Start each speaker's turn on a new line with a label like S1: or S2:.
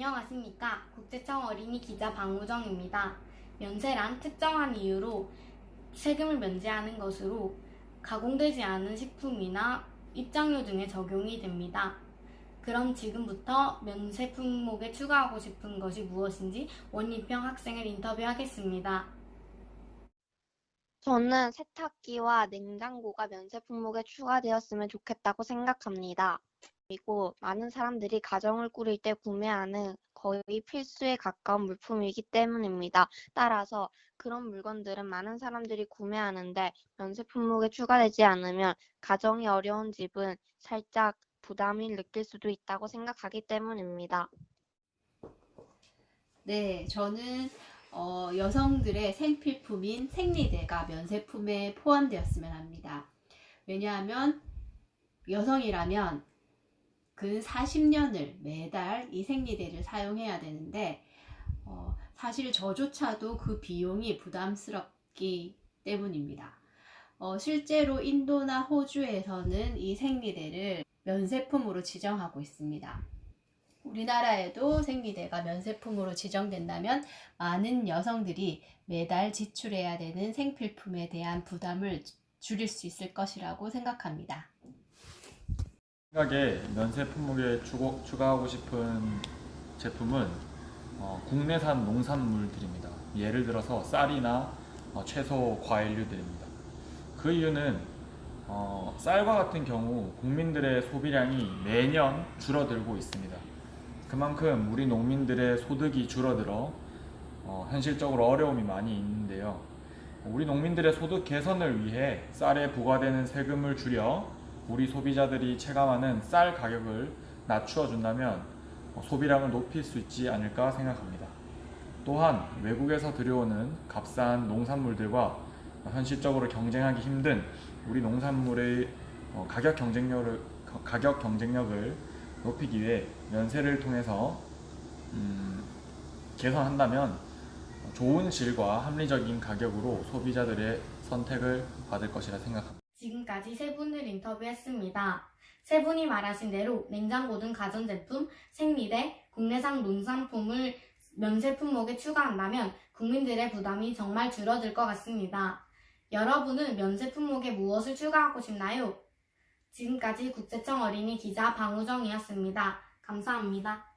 S1: 안녕하십니까. 국제청 어린이 기자 방우정입니다. 면세란 특정한 이유로 세금을 면제하는 것으로 가공되지 않은 식품이나 입장료 등에 적용이 됩니다. 그럼 지금부터 면세 품목에 추가하고 싶은 것이 무엇인지 원희평 학생을 인터뷰하겠습니다.
S2: 저는 세탁기와 냉장고가 면세 품목에 추가되었으면 좋겠다고 생각합니다. 그리고 많은 사람들이 가정을 꾸릴 때 구매하는 거의 필수에 가까운 물품이기 때문입니다. 따라서 그런 물건들은 많은 사람들이 구매하는데 면세 품목에 추가되지 않으면 가정이 어려운 집은 살짝 부담이 느낄 수도 있다고 생각하기 때문입니다.
S3: 네, 저는 어, 여성들의 생필품인 생리대가 면세품에 포함되었으면 합니다. 왜냐하면 여성이라면 근 40년을 매달 이 생리대를 사용해야 되는데 어, 사실 저조차도 그 비용이 부담스럽기 때문입니다. 어, 실제로 인도나 호주에서는 이 생리대를 면세품으로 지정하고 있습니다. 우리나라에도 생리대가 면세품으로 지정된다면 많은 여성들이 매달 지출해야 되는 생필품에 대한 부담을 줄일 수 있을 것이라고 생각합니다.
S4: 생각에 면세 품목에 추고- 추가하고 싶은 제품은 어, 국내산 농산물들입니다. 예를 들어서 쌀이나 어, 채소, 과일류들입니다. 그 이유는 어, 쌀과 같은 경우 국민들의 소비량이 매년 줄어들고 있습니다. 그만큼 우리 농민들의 소득이 줄어들어 어, 현실적으로 어려움이 많이 있는데요. 우리 농민들의 소득 개선을 위해 쌀에 부과되는 세금을 줄여 우리 소비자들이 체감하는 쌀 가격을 낮추어 준다면 어, 소비량을 높일 수 있지 않을까 생각합니다. 또한 외국에서 들여오는 값싼 농산물들과 현실적으로 경쟁하기 힘든 우리 농산물의 어, 가격 경쟁력을 가- 가격 경쟁력을 높이기 위해 면세를 통해서 음, 개선한다면 좋은 질과 합리적인 가격으로 소비자들의 선택을 받을 것이라 생각합니다.
S1: 지금까지 세 분을 인터뷰했습니다. 세 분이 말하신 대로 냉장고 등 가전제품, 생리대, 국내산 농산품을 면세 품목에 추가한다면 국민들의 부담이 정말 줄어들 것 같습니다. 여러분은 면세 품목에 무엇을 추가하고 싶나요? 지금까지 국제청 어린이 기자 방우정이었습니다. 감사합니다.